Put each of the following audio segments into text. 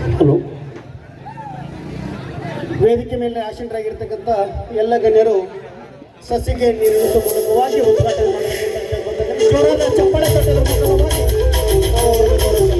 Hello. ವೇದಿಕೆ ಮೇಲೆ ಆಸೀನರಾಗಿರ್ತಕ್ಕಂಥ ಎಲ್ಲ ಗಣ್ಯರು ಸಸಿಗೆ ನೀರು ಮೂಲಕವಾಗಿ ಉದ್ಘಾಟನೆ ಚಪ್ಪಾಳೆ ತಟ್ಟುವ ಮೂಲಕವಾಗಿ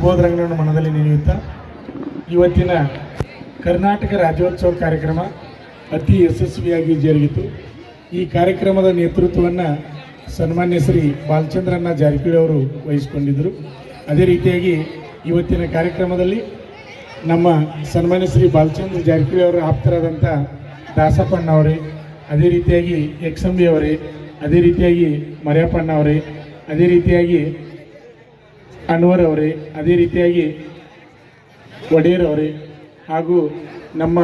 ಸುಬೋಧರಂಗನ ಮನದಲ್ಲಿ ನೆನೆಯುತ್ತಾ ಇವತ್ತಿನ ಕರ್ನಾಟಕ ರಾಜ್ಯೋತ್ಸವ ಕಾರ್ಯಕ್ರಮ ಅತಿ ಯಶಸ್ವಿಯಾಗಿ ಜರುಗಿತು. ಈ ಕಾರ್ಯಕ್ರಮದ ನೇತೃತ್ವವನ್ನು ಸನ್ಮಾನ್ಯ ಶ್ರೀ ಬಾಲಚಂದ್ರಣ್ಣ ಜಾರಕಿಹೊಳಿ ಅವರು ವಹಿಸಿಕೊಂಡಿದ್ದರು. ಅದೇ ರೀತಿಯಾಗಿ ಇವತ್ತಿನ ಕಾರ್ಯಕ್ರಮದಲ್ಲಿ ನಮ್ಮ ಸನ್ಮಾನ್ಯ ಶ್ರೀ ಬಾಲಚಂದ್ರ ಜಾರಕಿಹೊಳಿ ಅವರ ಆಪ್ತರಾದಂಥ ದಾಸಪ್ಪಣ್ಣ ಅವರೇ, ಅದೇ ರೀತಿಯಾಗಿ ಎಕ್ಸಂಬಿ ಅವರೇ, ಅದೇ ರೀತಿಯಾಗಿ ಮರ್ಯಪ್ಪಣ್ಣ ಅದೇ ರೀತಿಯಾಗಿ ಅನ್ವರ್ ಅವರೇ, ಅದೇ ರೀತಿಯಾಗಿ ಒಡೆಯರ್ ಅವರೇ ಹಾಗೂ ನಮ್ಮ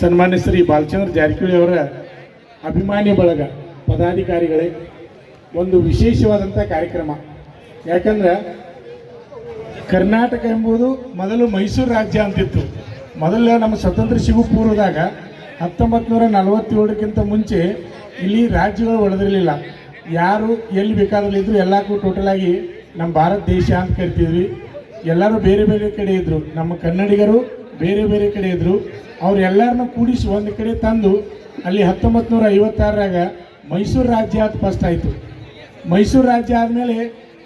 ಸನ್ಮಾನ್ಯ ಶ್ರೀ ಬಾಲಚಂದ್ರ ಜಾರಕಿಹೊಳಿ ಅವರ ಅಭಿಮಾನಿ ಬಳಗ ಪದಾಧಿಕಾರಿಗಳೇ, ಒಂದು ವಿಶೇಷವಾದಂಥ ಕಾರ್ಯಕ್ರಮ. ಯಾಕಂದ್ರೆ ಕರ್ನಾಟಕ ಎಂಬುದು ಮೊದಲು ಮೈಸೂರು ರಾಜ್ಯ ಅಂತಿತ್ತು. ಮೊದಲು ನಮ್ಮ ಸ್ವತಂತ್ರ ಸಿಗು ಪೂರ್ವದಾಗ ಹತ್ತೊಂಬತ್ತು ನೂರ ನಲವತ್ತೇಳಕ್ಕಿಂತ ಮುಂಚೆ ಇಲ್ಲಿ ರಾಜ್ಯಗಳು ಒಡೆದಿರಲಿಲ್ಲ. ಯಾರು ಎಲ್ಲಿ ಬೇಕಾದ್ರೂ ಇದ್ರು ಎಲ್ಲಕ್ಕೂ ಟೋಟಲಾಗಿ ನಮ್ಮ ಭಾರತ ದೇಶ ಅಂತ ಕರಿತಿದ್ವಿ ಎಲ್ಲರೂ ಬೇರೆ ಬೇರೆ ಕಡೆ ಇದ್ದರು ನಮ್ಮ ಕನ್ನಡಿಗರು ಬೇರೆ ಬೇರೆ ಕಡೆ ಇದ್ದರು ಅವ್ರೆಲ್ಲರನ್ನ ಕೂಡಿಸಿ ಒಂದು ಕಡೆ ತಂದು ಅಲ್ಲಿ ಹತ್ತೊಂಬತ್ತು ನೂರ ಐವತ್ತಾರರಾಗ ಮೈಸೂರು ರಾಜ್ಯ ಅಂತ ಫಸ್ಟ್ ಆಯಿತು. ಮೈಸೂರು ರಾಜ್ಯ ಆದಮೇಲೆ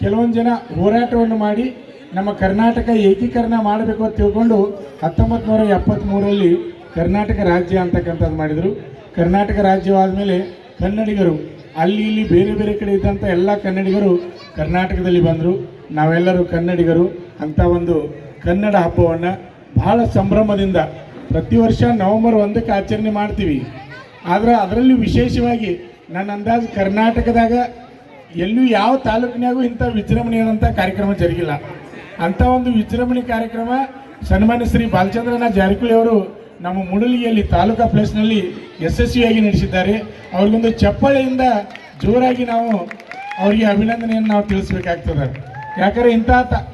ಕೆಲವೊಂದು ಜನ ಹೋರಾಟವನ್ನು ಮಾಡಿ ನಮ್ಮ ಕರ್ನಾಟಕ ಏಕೀಕರಣ ಮಾಡಬೇಕು ಅಂತ ತಿಳ್ಕೊಂಡು ಹತ್ತೊಂಬತ್ತು ನೂರ ಎಪ್ಪತ್ತ್ಮೂರರಲ್ಲಿ ಕರ್ನಾಟಕ ರಾಜ್ಯ ಅಂತಕ್ಕಂಥದ್ದು ಮಾಡಿದರು. ಕರ್ನಾಟಕ ರಾಜ್ಯವಾದಮೇಲೆ ಕನ್ನಡಿಗರು ಅಲ್ಲಿ ಇಲ್ಲಿ ಬೇರೆ ಬೇರೆ ಕಡೆ ಇದ್ದಂಥ ಎಲ್ಲ ಕನ್ನಡಿಗರು ಕರ್ನಾಟಕದಲ್ಲಿ ಬಂದರು. ನಾವೆಲ್ಲರೂ ಕನ್ನಡಿಗರು. ಅಂಥ ಒಂದು ಕನ್ನಡ ಹಬ್ಬವನ್ನು ಬಹಳ ಸಂಭ್ರಮದಿಂದ ಪ್ರತಿ ವರ್ಷ ನವೆಂಬರ್ ಒಂದಕ್ಕೆ ಆಚರಣೆ ಮಾಡ್ತೀವಿ. ಆದರೆ ಅದರಲ್ಲಿ ವಿಶೇಷವಾಗಿ ನನ್ನ ಅಂದಾಜು ಕರ್ನಾಟಕದಾಗ ಎಲ್ಲೂ ಯಾವ ತಾಲೂಕಿನಾಗೂ ಇಂಥ ವಿಜೃಂಭಣೆಯಾದಂಥ ಕಾರ್ಯಕ್ರಮ ಜರುಗಿಲ್ಲ. ಅಂಥ ಒಂದು ವಿಜೃಂಭಣೆ ಕಾರ್ಯಕ್ರಮ ಸನ್ಮಾನ್ಯ ಶ್ರೀ ಬಾಲಚಂದ್ರನ ಜಾರಕಿಹೊಳಿ ಅವರು ನಮ್ಮ ಮುಡಲಿಯಲ್ಲಿ ತಾಲೂಕಾ ಪ್ಲೇಸ್ನಲ್ಲಿ ಯಶಸ್ವಿಯಾಗಿ ನಡೆಸಿದ್ದಾರೆ. ಅವ್ರಿಗೊಂದು ಚಪ್ಪಳೆಯಿಂದ ಜೋರಾಗಿ ನಾವು ಅವರಿಗೆ ಅಭಿನಂದನೆಯನ್ನು ನಾವು ತಿಳಿಸ್ಬೇಕಾಗ್ತದೆ. ಯಾಕಂದರೆ ತ-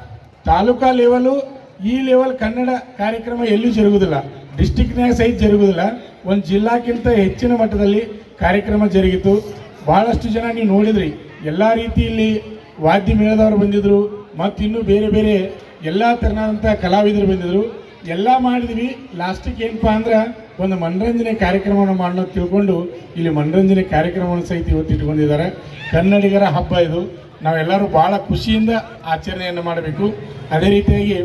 ತಾಲೂಕಾ ಲೆವೆಲು ಈ ಲೆವೆಲ್ ಕನ್ನಡ ಕಾರ್ಯಕ್ರಮ ಎಲ್ಲೂ ಜರುಗುದಿಲ್ಲ. ಡಿಸ್ಟಿಕ್ನಾಗ ಸಹಿತ ಜರುಗುದಿಲ್ಲ. ಒಂದು ಜಿಲ್ಲಾಕ್ಕಿಂತ ಹೆಚ್ಚಿನ ಮಟ್ಟದಲ್ಲಿ ಕಾರ್ಯಕ್ರಮ ಜರುಗಿತು. ಭಾಳಷ್ಟು ಜನ ನೀವು ನೋಡಿದ್ರಿ. ಎಲ್ಲ ರೀತಿಯಲ್ಲಿ ವಾದ್ಯ ಮೇಳದವರು ಬಂದಿದ್ದರು ಮತ್ತು ಇನ್ನೂ ಬೇರೆ ಬೇರೆ ಎಲ್ಲ ತೆರನಾದಂಥ ಕಲಾವಿದರು ಬಂದಿದ್ದರು ಎಲ್ಲ ಮಾಡಿದ್ವಿ. ಲಾಸ್ಟಿಗೆ ಏನಪ್ಪ ಅಂದ್ರೆ ಒಂದು ಮನರಂಜನೆ ಕಾರ್ಯಕ್ರಮವನ್ನು ಮಾಡೋದು ತಿಳ್ಕೊಂಡು ಇಲ್ಲಿ ಮನರಂಜನೆ ಕಾರ್ಯಕ್ರಮವನ್ನು ಸಹಿತ ಇವತ್ತು ಇಟ್ಕೊಂಡಿದ್ದಾರೆ. ಕನ್ನಡಿಗರ ಹಬ್ಬ ಇದು. ನಾವೆಲ್ಲರೂ ಭಾಳ ಖುಷಿಯಿಂದ ಆಚರಣೆಯನ್ನು ಮಾಡಬೇಕು. ಅದೇ ರೀತಿಯಾಗಿ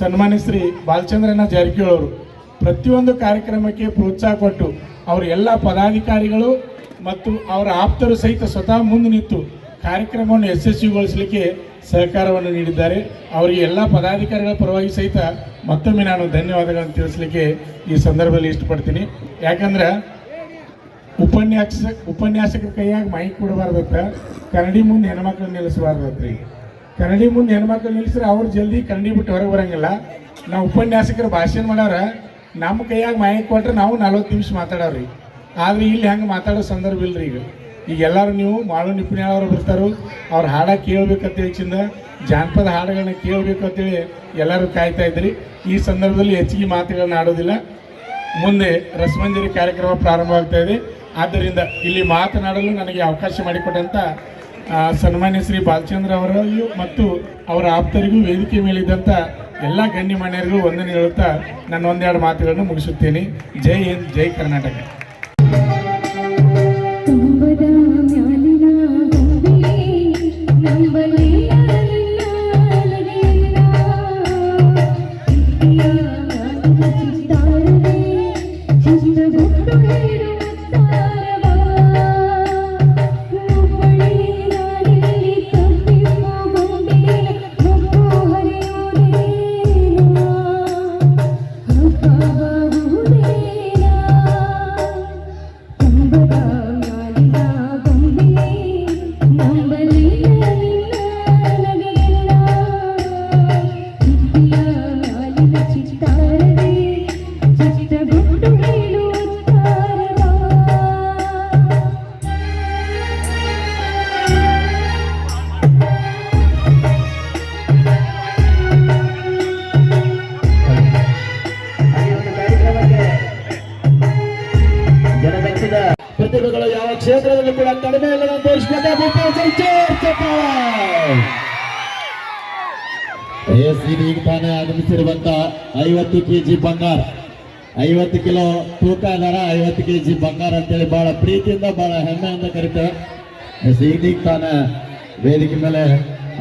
ಸನ್ಮಾನ್ಯ ಶ್ರೀ ಬಾಲಚಂದ್ರನ ಜಾರಕಿಹೊಳಿ ಅವರು ಪ್ರತಿಯೊಂದು ಕಾರ್ಯಕ್ರಮಕ್ಕೆ ಪ್ರೋತ್ಸಾಹ ಕೊಟ್ಟು ಅವರ ಎಲ್ಲ ಪದಾಧಿಕಾರಿಗಳು ಮತ್ತು ಅವರ ಆಪ್ತರು ಸಹಿತ ಸ್ವತಃ ಮುಂದೆ ನಿಂತು ಕಾರ್ಯಕ್ರಮವನ್ನು ಯಶಸ್ವಿಗೊಳಿಸಲಿಕ್ಕೆ ಸಹಕಾರವನ್ನು ನೀಡಿದ್ದಾರೆ. ಅವರಿಗೆ ಎಲ್ಲ ಪದಾಧಿಕಾರಿಗಳ ಪರವಾಗಿ ಸಹಿತ ಮತ್ತೊಮ್ಮೆ ನಾನು ಧನ್ಯವಾದಗಳನ್ನು ತಿಳಿಸಲಿಕ್ಕೆ ಈ ಸಂದರ್ಭದಲ್ಲಿ ಇಷ್ಟಪಡ್ತೀನಿ. ಯಾಕಂದ್ರೆ ಉಪನ್ಯಾಸ, ಉಪನ್ಯಾಸಕರ ಕೈಯಾಗಿ ಮೈಕ್ ಕೊಡಬಾರ್ದತ್ತ, ಕನ್ನಡಿ ಮುಂದೆ ಹೆಣ್ಮಕ್ಳು ನಿಲ್ಲಿಸಬಾರ್ದತ್ರಿ. ಕನ್ನಡಿ ಮುಂದೆ ಹೆಣ್ಮಕ್ಳು ನಿಲ್ಲಿಸ್ರೆ ಅವ್ರು ಜಲ್ದಿ ಕನ್ನಡಿ ಬಿಟ್ಟು ಹೊರಗೆ ಬರಂಗಿಲ್ಲ. ನಾವು ಉಪನ್ಯಾಸಕರು ಭಾಷಣ ಮಾಡೋರ ನಮ್ಮ ಕೈಯಾಗಿ ಮೈಕ್ ಕೊಟ್ರೆ ನಾವು ನಲ್ವತ್ತು ನಿಮಿಷ ಮಾತಾಡೋರಿ ಆದ್ರೆ ಇಲ್ಲಿ ಹೆಂಗೆ ಮಾತಾಡೋ ಸಂದರ್ಭ ಇಲ್ರಿ ಈಗ. ಈಗ ಎಲ್ಲರೂ ನೀವು ಮಾಳು ನಿಪುಣಿಯವರು ಬರ್ತಾರೋ, ಅವ್ರ ಹಾಡ ಕೇಳಬೇಕಂತೇಳಿ ಚಿಂದ ಜಾನಪದ ಹಾಡುಗಳನ್ನ ಕೇಳಬೇಕು ಅಂತೇಳಿ ಎಲ್ಲರೂ ಕಾಯ್ತಾ ಇದ್ರಿ. ಈ ಸಂದರ್ಭದಲ್ಲಿ ಹೆಚ್ಚಿಗೆ ಮಾತುಗಳನ್ನ ಆಡೋದಿಲ್ಲ. ಮುಂದೆ ರಸಮಂಜರಿ ಕಾರ್ಯಕ್ರಮ ಪ್ರಾರಂಭವಾಗ್ತಾ ಇದೆ. ಆದ್ದರಿಂದ ಇಲ್ಲಿ ಮಾತನಾಡಲು ನನಗೆ ಅವಕಾಶ ಮಾಡಿಕೊಟ್ಟಂಥ ಸನ್ಮಾನ್ಯ ಶ್ರೀ ಬಾಲಚಂದ್ರ ಅವರಿಗೂ ಮತ್ತು ಅವರ ಆಪ್ತರಿಗೂ ವೇದಿಕೆ ಮೇಲಿದ್ದಂಥ ಎಲ್ಲ ಗಣ್ಯಮಾನ್ಯರಿಗೂ ವಂದನೆ ಹೇಳುತ್ತಾ ನಾನು ಒಂದೆರಡು ಮಾತುಗಳನ್ನು ಮುಗಿಸುತ್ತೇನೆ. ಜೈ ಹಿಂದ್, ಜೈ ಕರ್ನಾಟಕ. ಕೆಜಿ ಬಂಗಾರ. ಐವತ್ತು ಕಿಲೋ ತೂಕ ಅದರ ಐವತ್ತು ಕೆಜಿ ಬಂಗಾರ ಅಂತೇಳಿ ಬಹಳ ಪ್ರೀತಿಯಿಂದ ಬಹಳ ಹೆಮ್ಮೆಯಿಂದ ಕರೀತೇವೆ ಎಸ್ ತಾನ ವೇದಿಕೆ ಮೇಲೆ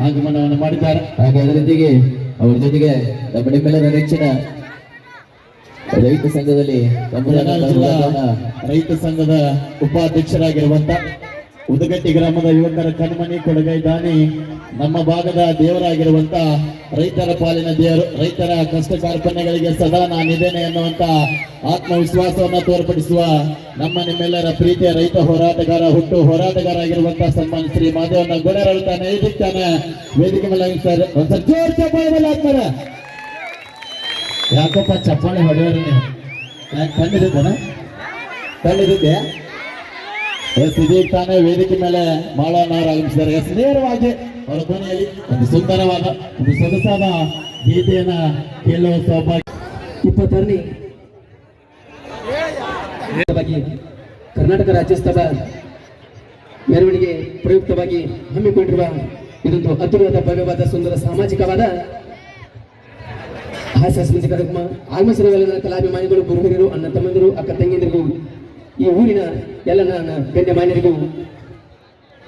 ಆಗಮನವನ್ನು ಮಾಡಿದ್ದಾರೆ. ಹಾಗೆ ಅದರ ಜೊತೆಗೆ ಅವ್ರ ಜೊತೆಗೆ ಕಬಡ್ಡಿ ಮೇಲೆ ನೆಚ್ಚಿನ ರೈತ ಸಂಘದಲ್ಲಿ ರೈತ ಸಂಘದ ಉಪಾಧ್ಯಕ್ಷರಾಗಿರುವಂತ ಉದಗಟ್ಟಿ ಗ್ರಾಮದ ಯುವಕರ ಕಣ್ಮಣಿ ಕೊಡಗೈ ದಾನಿ, ನಮ್ಮ ಭಾಗದ ದೇವರಾಗಿರುವಂತ ರೈತರ ಪಾಲಿನ ದೇವರು, ರೈತರ ಕಷ್ಟ ಕಾರ್ಪಣ್ಯಗಳಿಗೆ ಸದಾ ನಾನಿದ್ದೇನೆ ಎನ್ನುವಂತ ಆತ್ಮವಿಶ್ವಾಸವನ್ನು ತೋರ್ಪಡಿಸುವ ನಮ್ಮ ನಿಮ್ಮೆಲ್ಲರ ಪ್ರೀತಿಯ ರೈತ ಹೋರಾಟಗಾರ, ಹುಟ್ಟು ಹೋರಾಟಗಾರ ಆಗಿರುವಂತ ಸನ್ಮಾನ ಶ್ರೀ ಮಾದೇವನ ಗುಣರಳ್ತಾನೆ ಇದಕ್ಕಾನೆ ವೇದಿಕೆ ಮೇಲೆ ಚಪ್ಪಾಳೆ ಯಾಕಪ್ಪ ಚಪ್ಪಾಳೆ ಹೊಡೆಯೋರು ಯಾಕೆ ಎಸ್ ತಾನೇ ವೇದಿಕೆ ಮೇಲೆ ಮಾಳವನ್ನವರು ಆಗಮಿಸಿದ್ದಾರೆ. ಎಸ್ ನೇರವಾಗಿ ಅವರ ಧ್ವನಿಯಲ್ಲಿ ಒಂದು ಸುಂದರವಾದ ಒಂದು ಸೊಗಸಾದ ಗೀತೆಯನ್ನ ಕೇಳುವ ಸೌಭಾಗ್ಯ. ಇಪ್ಪತ್ತರಲ್ಲಿ ಕರ್ನಾಟಕ ರಾಜ್ಯೋತ್ಸವ ಮೆರವಣಿಗೆ ಪ್ರಯುಕ್ತವಾಗಿ ಹಮ್ಮಿಕೊಂಡಿರುವ ಇದೊಂದು ಅದ್ಭುತವಾದ ಭವ್ಯವಾದ ಸುಂದರ, ಸಾಮಾಜಿಕವಾದ ಹಾಸ್ಯ ಸ್ಮೃತಿ ಕಾರ್ಯಕ್ರಮ ಆಗಮಿಸಿರುವ ಕಲಾಭಿಮಾನಿಗಳು, ಗುರುಹಿರಿಯರು, ಅಣ್ಣ ತಮ್ಮಂದಿರು, ಅಕ್ಕ ತಂಗಿಯಂದಿರಿಗೂ ಈ ಊರಿನ ಎಲ್ಲ ನನ್ನ ಗಣ್ಯಮಾನ್ಯರಿಗೂ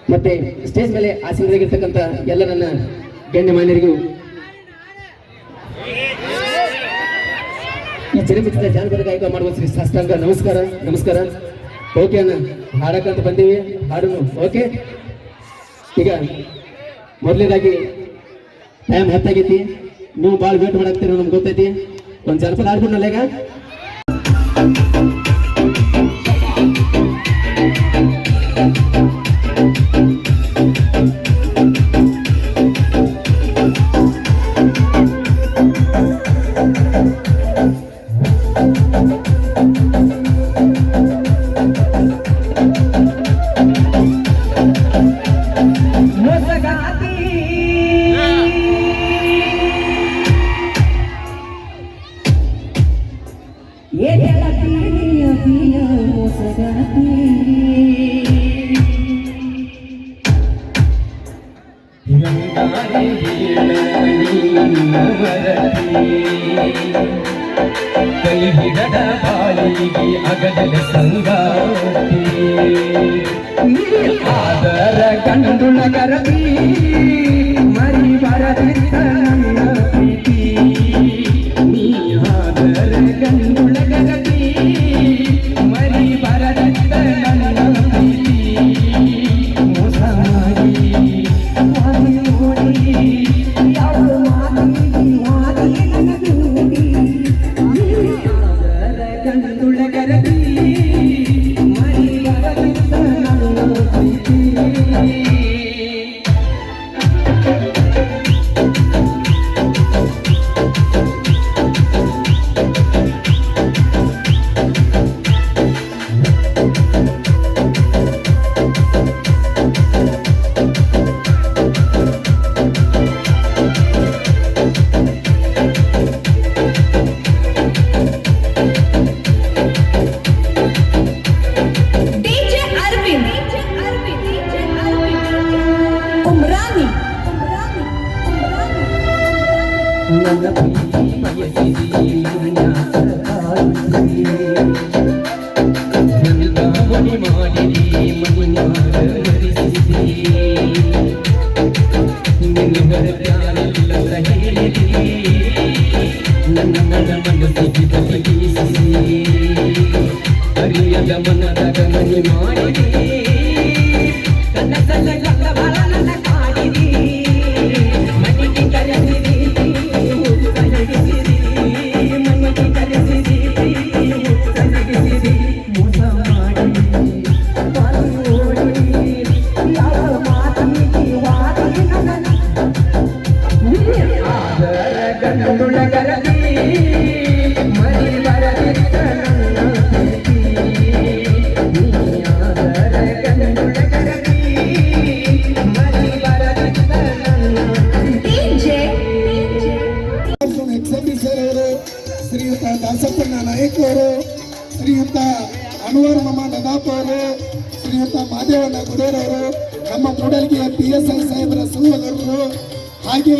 ಮತ್ತೆ ಸ್ಟೇಜ್ ಮೇಲೆ ಆಸೀನರಾಗಿರ್ತಕ್ಕಂಥ ಎಲ್ಲ ನನ್ನ ಗಣ್ಯಮಾನ್ಯರಿಗೂ ಈ ಚಲನಚಿತ್ರ ಜಾನಪದ ಗಾಯಕ ಮಾಡುವ ಶ್ರೀ ಸಾಷ್ಟಾಂಗ ನಮಸ್ಕಾರ ನಮಸ್ಕಾರ. ಓಕೆ ಅಣ್ಣ ಹಾಡಕ್ಕಂತ ಬಂದೀವಿ. ಹಾಡು ಓಕೆ. ಈಗ ಮೊದಲನೇದಾಗಿ ಟೈಮ್ ಹತ್ತಾಗೈತಿ. ನೀವು ಭಾಳ ವೇಟ್ ಮಾಡಾಕ್ತೀರ, ನಮ್ಗೆ ಗೊತ್ತೈತಿ. ಒಂದು ಜಾನಪದ ಹಾಡ್ಬಿಡ್ನಲ್ಲ ಈಗ Thank you. ಸತೀಶರ್ ಅವರು ಶ್ರೀಯುತ ದಾಸಪ್ಪಣ್ಣ ನಾಯಕ್ ಅವರು, ಶ್ರೀಯುತ ಅನ್ವರ್ ಮಮ್ಮ ನದಾಪ್ ಅವರು, ಶ್ರೀಯುತ ಮಾದೇವಣ್ಣ ಗುಡೇರವರು ನಮ್ಮ ಕೂಡಲಿಗೆಯ ಪಿ ಎಸ್ ಐ ಸಾಹೇಬರ ಸಹೋದರರು. ಹಾಗೆ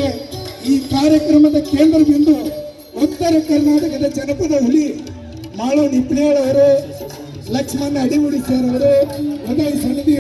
ಈ ಕಾರ್ಯಕ್ರಮದ ಕೇಂದ್ರ ಬಿಂದು ಉತ್ತರ ಕರ್ನಾಟಕದ ಜನಪದ ಹುಲಿ ಮಾಳೋ ಅವರು, ಲಕ್ಷ್ಮಣ ಅಡಿಗುಡಿ ಸರ್ ಅವರು, ಉದಯ ಸಮಿತಿ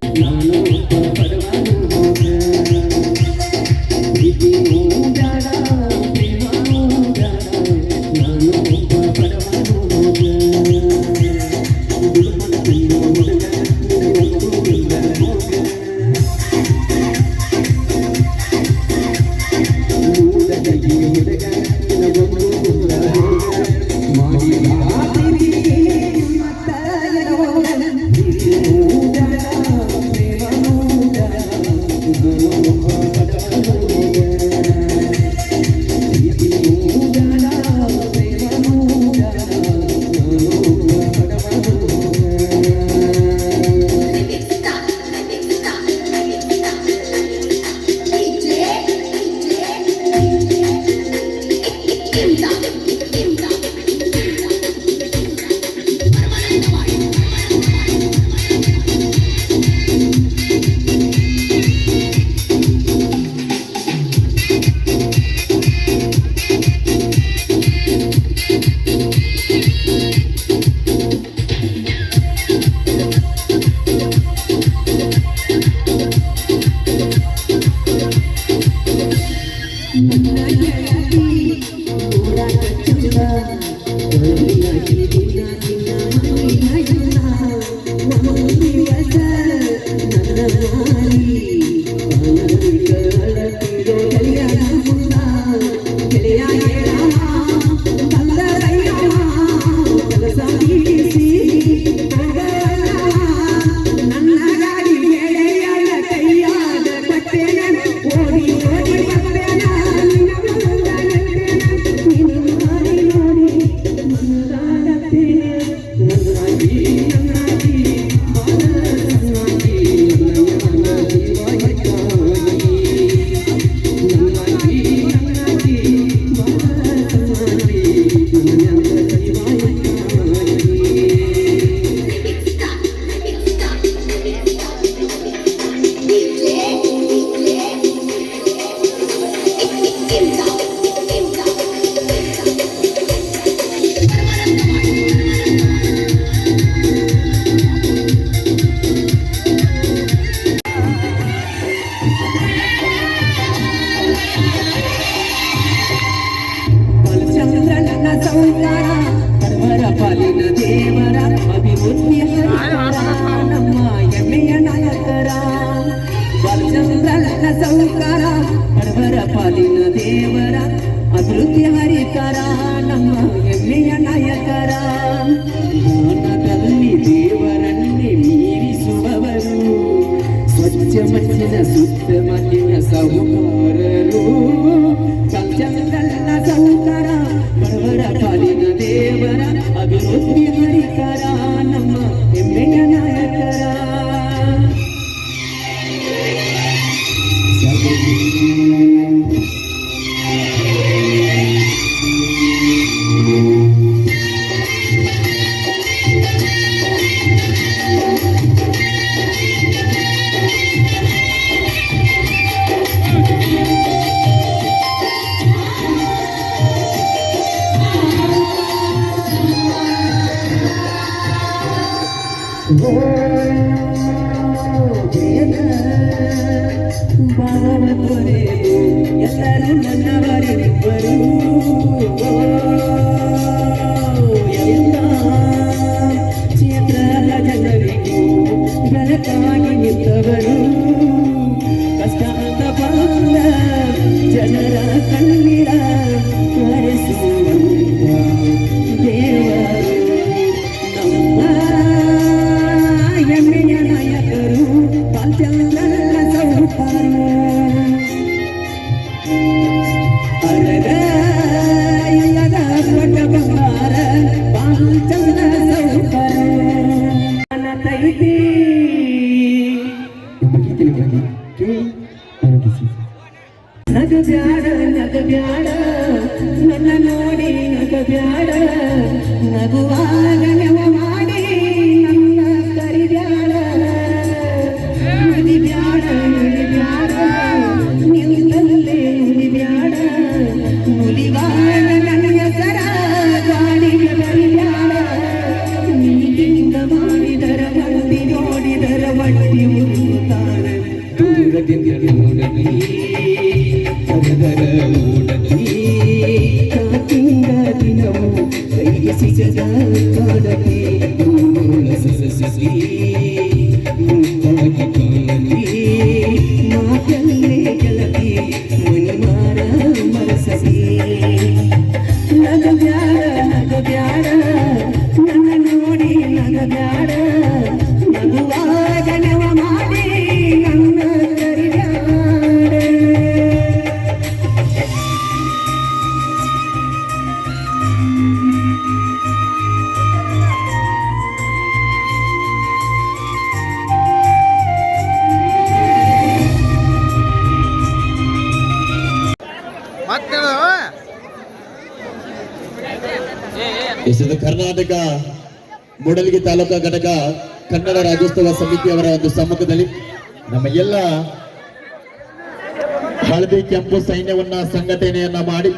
ಸಂಘಟನೆಯನ್ನ ಮಾಡಿ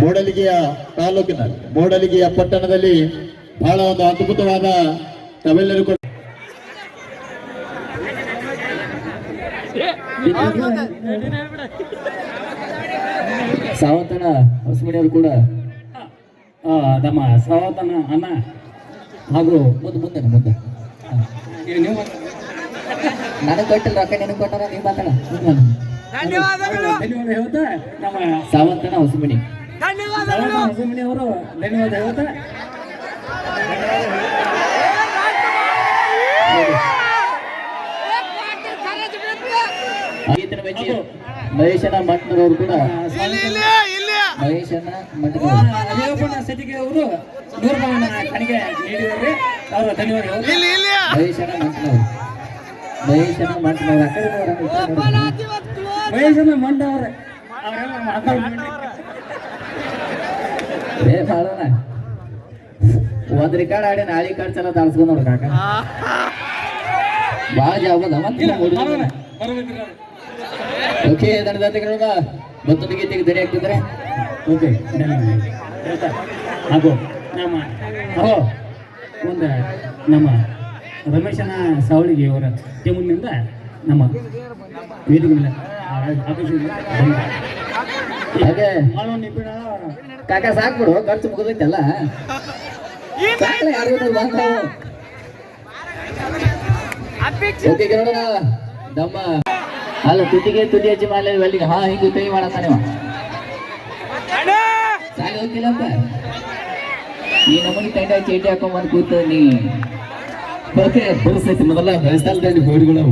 ಮೂಡಲಿಗೆಯ ತಾಲೂಕಿನ ಮೂಡಲಿಗೆಯ ಪಟ್ಟಣದಲ್ಲಿ ಬಹಳ ಒಂದು ಅದ್ಭುತವಾದ ತಾವೆಲ್ಲರೂ ಕೂಡ ಸಾವತನ ಹೊಸಮಣಿಯವರು ಕೂಡ ನಮ್ಮ ಸಾವತನ ಅನ್ನ ಹಾಗೂ ಮುಂದೆ ಮುಂದೆ ಮುಂದೆ. ನನಗೆ ಕೊಟ್ಟಿಲ್ಲ ರೊಕ್ಕ ನಿನಗೆ ಕೊಟ್ಟಾರ ನೀವು ಮಾತಾಡ. ಧನ್ಯವಾದ ಹೇಳ್ತಾ ನಮ್ಮ ಸಾವಂತನ ಹೊಸಮನಿ. ಧನ್ಯವಾದಗಳು. ಹೊಸಮಣಿ ಅವರು ಧನ್ಯವಾದ ಹೇಳ್ತಾ. ಮಹೇಶನ ಮಠದವರು ಕೂಡ ಮಹೇಶನ ಮಠದವರು ಅಯ್ಯಪ್ಪನ ಸತಿಗೆ ಅವರು ರೂಪಾಯಿ ಕಣಿಗೆ ನೀಡಿದ್ದಾರೆ. ಅವರು ಧನ್ಯವಾದ ಮಹೇಶನ ಮಠನವರು ಮಹೇಶನ ಮಠನವರು ಆ ಕಡೆ ವಯಸ್ಸಿನ ಮಂಡ ಅವ್ರೆ ಏ ಮಾಡೋಣ ಒಂದ್ ರಿಕಾರ್ಡ್ ಆಡಿ ನಾಳೆ ಕಾರ್ಡ್ ಚೆನ್ನ ದಾಳ್ಸ್ಕೊಂಡ್ ನೋಡ್ ಕಾಕ. ಭಾಳ ಜಾಬದ. ಓಕೆ ದಂಡದಾತಿಗಳನ್ನ ಮತ್ತೊಂದು ಗೀತೆಗೆ ಧರಿ ಹಾಕ್ತಿದ್ರೆ ಓಕೆ ಹಾಗೂ ನಮ್ಮ ಓ ಒಂದು ನಮ್ಮ ರಮೇಶನ ಸಾವಳಿಗೆ ಅವರ ಟೀಮಿನಿಂದ ನಮ್ಮ ವೇದಿಕೆ ಮೇಲೆ ನಿಪಿಣ ಕಾಕ ಸಾಕ್ಬಿಡು ಖರ್ಚು ಮುಗಿದೈತಲ್ಲ. ಓಕೆ ನೋಡೋಣ ನಮ್ಮ ಅಲ್ಲ ತುಟಿಗೆ ತುಟಿ ಹಚ್ಚಿ ಮಾಡಲಿ ಅಲ್ಲಿಗೆ ಹಾ ಹಿಂಗೆ ಕೈ ಮಾಡತ್ತಾನೆ ಇವ. ಸಾಲಿ ಹೋಗಿಲ್ಲಪ್ಪ ಈ ನಮೂನಿ ತಂಡ ಚೇಟಿ ಹಾಕೊಂಬಂದು ಕೂತ ನೀ. ಓಕೆ ಬರ್ತೈತಿ ಮೊದಲ ಬೆಳೆಸ್ತಾಲ್ದಲ್ಲಿ ಬೋರ್ಗಳು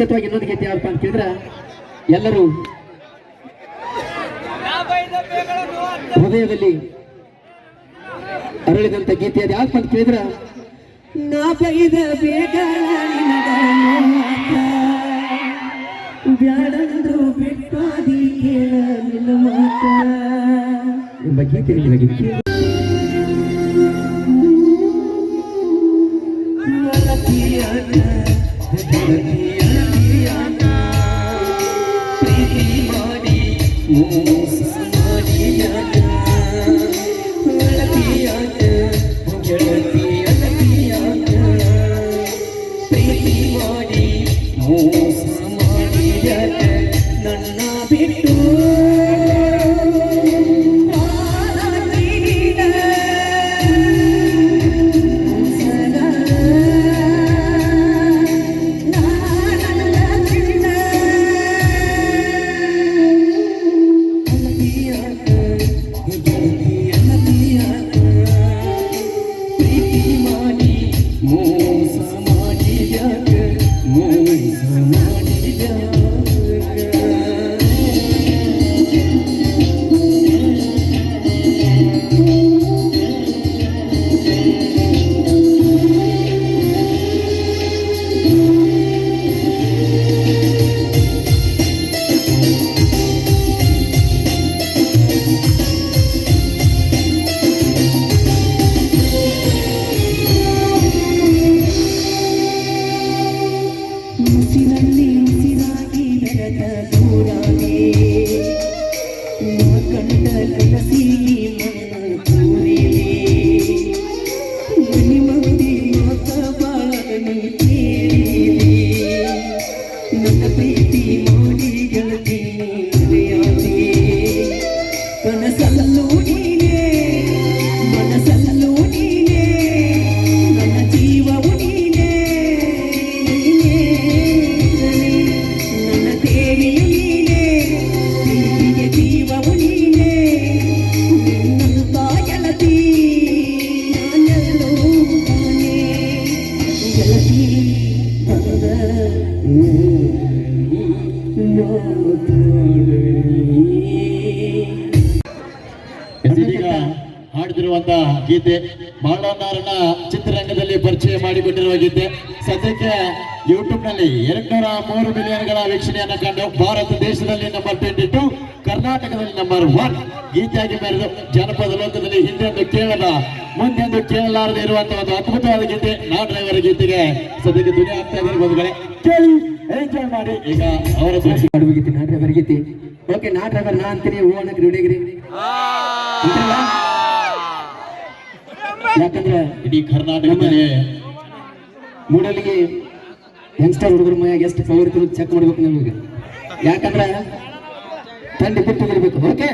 ಮುಂಚಿತವಾಗಿ ಇನ್ನೊಂದು ಗೀತೆ ಯಾವಪ್ಪ ಅಂತ ಕೇಳಿದ್ರೆ ಎಲ್ಲರೂ ಹೃದಯದಲ್ಲಿ ಅರಳಿದಂತ ಗೀತೆ ಅದು ಯಾಕಪ್ಪ ಅಂತ ಕೇಳಿದ್ರೆ ನಾ ಬೈದ ಬ್ಯಾಡಂದ್ರು ಬಿಟ್ಟಾದಿ ಕೇಳ ನಿನ್ನ ಮಾತ ಎಂಬ ಗೀತೆ ಗೆಳತಿ ಬಂದ ಹಾಡ್ತಿರುವಂತ ಗೀತೆ ಬಾಳಣ್ಣವರನ್ನ ಚಿತ್ರರಂಗದಲ್ಲಿ ಪರಿಚಯ ಮಾಡಿಕೊಟ್ಟಿರುವ ಗೀತೆ. ಸದ್ಯಕ್ಕೆ ಯೂಟ್ಯೂಬ್ನಲ್ಲಿ ಎರಡ್ನೂರ ಮೂರು ಮಿಲಿಯನ್ಗಳ ವೀಕ್ಷಣೆಯನ್ನು ಕಂಡು ಭಾರತ ದೇಶದಲ್ಲಿ ನಂಬರ್ ಟ್ವೆಂಟಿ ಟು ಕರ್ನಾಟಕದಲ್ಲಿ ನಂಬರ್ ಒನ್ ಗೀತೆಯಾಗಿ ಮೆರೆದು ಜನಪದ ಲೋಕದಲ್ಲಿ ಹಿಂದೆಂದು ಕೇಳದ ಮುಂದೆಂದು ಕೇಳಲಾರದೆ ಇರುವಂತಹ ಒಂದು ಅದ್ಭುತವಾದ ಗೀತೆ ನಾ ಡ್ರೈವರ್ ಗೀತೆಗೆ ಸದ್ಯಕ್ಕೆ ದುನಿಯಾ ಆಗ್ತಾ ಇದೆ ಬಂಧುಗಳೇ ಕೇಳಿ ಎಂಜಾಯ್ ಮಾಡಿ. ಈಗ ಅವರ ಭಾಷೆ ಮಾಡುವ ಗೀತೆ ನಾ ಡ್ರೈವರ್ ಗೀತೆ. ಓಕೆ ನಾ ಡ್ರೈವರ್ ನಾ ಅಂತೀನಿ ಹೂವನ್ನ ಅನ್ನಕ್ಕೆ ರೆಡಿಗ್ರಿ ಯಾಕಂದ್ರೆ ಇಡೀ ಕರ್ನಾಟಕದಲ್ಲಿ ಮೂಡಲಿಗೆ ಯಂಗ್ಸ್ಟರ್ ಹುಡುಗರ ಮನೆಯಾಗ ಎಷ್ಟು ಪವರ್ ಇತ್ತು ಚೆಕ್ ಮಾಡ್ಬೇಕು ನಿಮಗೆ. ಯಾಕಂದ್ರೆ ತಂಡ ಬಿಟ್ಟು ಓಕೆ